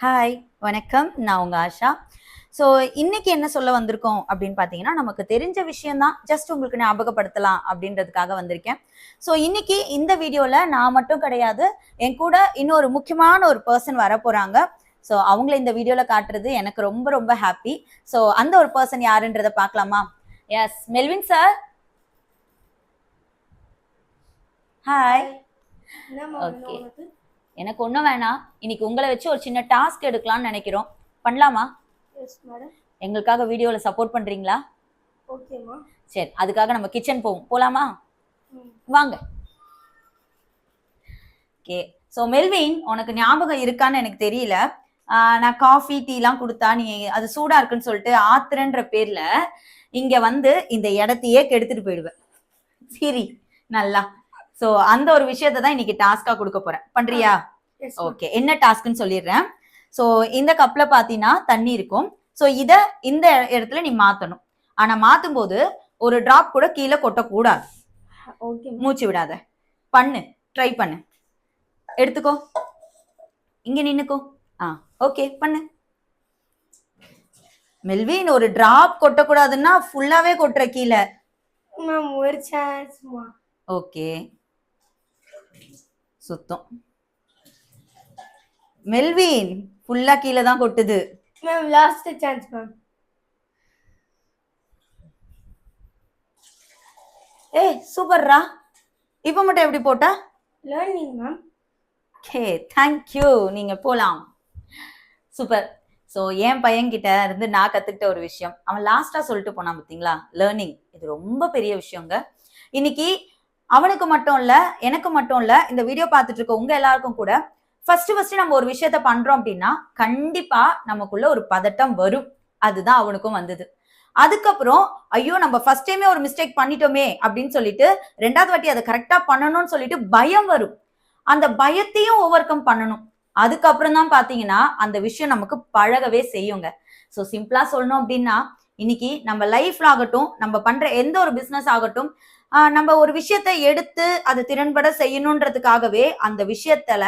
Hi வணக்கம். நான் உங்க ஆஷா. ஸோ இன்னைக்கு என்ன சொல்ல வந்திருக்கோம் அப்படின்னு பார்த்தீங்கன்னா நமக்கு தெரிஞ்ச விஷயம்தான். ஜஸ்ட் உங்களுக்கு ஞாபகப்படுத்தலாம் அப்படின்றதுக்காக வந்திருக்கேன். ஸோ இன்னைக்கு இந்த வீடியோவில் நான் மட்டும் கிடையாது என் கூட இன்னொரு முக்கியமான ஒரு பர்சன் வர ஸோ அவங்கள இந்த வீடியோவில் காட்டுறது எனக்கு ரொம்ப ரொம்ப ஹாப்பி ஸோ அந்த ஒரு பர்சன் யாருன்றதை பார்க்கலாமா? Yes Melvin sir hi. உனக்கு? எனக்கு ஒன்றும் வேணாம். இன்னைக்கு உங்களை வச்சு ஒரு சின்ன டாஸ்க் எடுக்கலாம்னு நினைக்கிறோம். பண்ணலாமா. எங்களுக்காக வீடியோவில் சப்போர்ட் பண்ணுறீங்களா. சரி அதுக்காக நம்ம கிச்சன் போவோம். போலாமா? ம். வாங்க. ஓகே ஸோ மெல்வின் உனக்கு ஞாபகம் இருக்கான்னு எனக்கு தெரியல. நான் காஃபி டீலாம் கொடுத்தா நீ அது சூடா இருக்குன்னு சொல்லிட்டு ஆத்திரன்ற பேர்ல இங்க வந்து இந்த இடத்தையே கெடுத்துட்டு போயிடுவேன் சரி நல்லா. ஸோ அந்த ஒரு விஷயத்தை தான் இன்னைக்கு டாஸ்கா கொடுக்க போறேன். பண்றியா. ஓகே என்ன டாஸ்க்னு சொல்லிடுறேன். ஸோ இந்த கப்ல பாத்தீங்கன்னா தண்ணி இருக்கும். ஸோ இத இந்த இடத்துல நீ மாத்தணும். ஆனா மாத்தும் போது ஒரு டிராப் கூட கீழே கொட்டக்கூடாது. மூச்சு விடாத. பண்ணு. ட்ரை பண்ணு. எடுத்துக்கோ. இங்க நின்னுக்கோ. ஆ ஓகே பண்ணு. மெல்வின் ஒரு டிராப் கொட்டக்கூடாதுன்னா ஃபுல்லாவே கொட்டுற கீழே. மேம் ஒரு சான்ஸ்மா ஓகே சுத்தம். மெல்வின் ஃபுல்லா கீழே தான் கொட்டுது. மேம் லாஸ்ட் சான்ஸ் மேம் ஏய் சூப்பர்ரா. இப்போ மட்டும் எப்படி போட்ட? லேர்னிங் மேம் ஓகே தேங்க்யூ நீங்க போலாம். சூப்பர். ஸோ என் பையன்கிட்ட இருந்து நான் கத்துக்கிட்ட ஒரு விஷயம். அவன் லாஸ்டா சொல்லிட்டு போனான் பார்த்தீங்களா லேர்னிங் இது ரொம்ப பெரிய விஷயங்க. இன்னைக்கு அவனுக்கு மட்டும் இல்ல எனக்கு மட்டும் இல்ல இந்த வீடியோ பார்த்துட்டு இருக்க உங்க எல்லாருக்கும் கூட ஃபர்ஸ்ட் ஃபர்ஸ்ட் நம்ம ஒரு விஷயத்த பண்றோம் அப்படின்னா கண்டிப்பா நமக்குள்ள ஒரு பதட்டம் வரும். அதுதான் அவனுக்கும் வந்தது. அதுக்கப்புறம் ஐயோ நம்ம ஃபர்ஸ்ட் டைமே ஒரு மிஸ்டேக் பண்ணிட்டோமே அப்படின்னு சொல்லிட்டு ரெண்டாவது வாட்டி அதை கரெக்டா பண்ணணும்னு சொல்லிட்டு பயம் வரும். அந்த பயத்தையும் ஓவர் கம் பண்ணணும். அதுக்கப்புறம் தான் பாத்தீங்கன்னா அந்த விஷயம் நமக்கு பழகவே செய்யுங்க. ஸோ சிம்பிளா சொல்லணும் அப்படின்னா இன்னைக்கு நம்ம லைஃப்ல ஆகட்டும் நம்ம பண்ற எந்த ஒரு பிசினஸ் ஆகட்டும் நம்ம ஒரு விஷயத்தை எடுத்து அதை திறன்பட செய்யணுன்றதுக்காகவே அந்த விஷயத்துல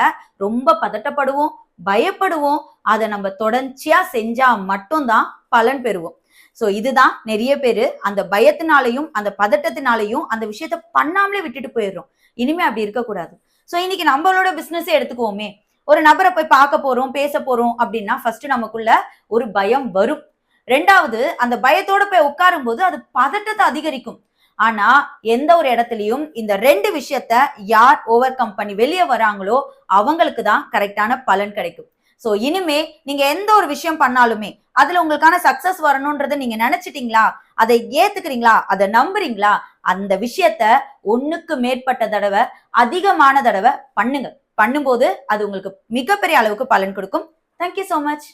ரொம்ப பதட்டப்படுவோம் பயப்படுவோம். அதை நம்ம தொடர்ச்சியா செஞ்சா மட்டும்தான் பலன் பெறுவோம். ஸோ இதுதான் நிறைய பேர் அந்த பயத்தினாலையும் அந்த பதட்டத்தினாலையும் அந்த விஷயத்த பண்ணாமலே விட்டுட்டு போயிடுறோம். இனிமே அப்படி இருக்கக்கூடாது. ஸோ இன்னைக்கு நம்மளோட பிசினஸே எடுத்துக்குவோமே. ஒரு நபரை போய் பார்க்க போறோம் பேச போறோம் அப்படின்னா ஃபர்ஸ்ட் நமக்குள்ள ஒரு பயம் வரும். ரெண்டாவது அந்த பயத்தோட போய் உட்காரும் போது அது பதட்டத்தை அதிகரிக்கும். ஆனா எந்த ஒரு இடத்துலயும் இந்த ரெண்டு விஷயத்த யார் ஓவர் கம் பண்ணி வெளியே வராங்களோ அவங்களுக்கு தான் கரெக்டான பலன் கிடைக்கும். ஸோ இனிமே நீங்க எந்த ஒரு விஷயம் பண்ணாலுமே அதுல உங்களுக்கான சக்சஸ் வரணும்ன்றதை நீங்க நினைச்சிட்டீங்களா? அதை ஏத்துக்கிறீங்களா? அதை நம்புறீங்களா? அந்த விஷயத்த ஒண்ணுக்கு மேற்பட்ட தடவை அதிகமான தடவை பண்ணுங்க. பண்ணும்போது அது உங்களுக்கு மிகப்பெரிய அளவுக்கு பலன் கொடுக்கும். Thank you so much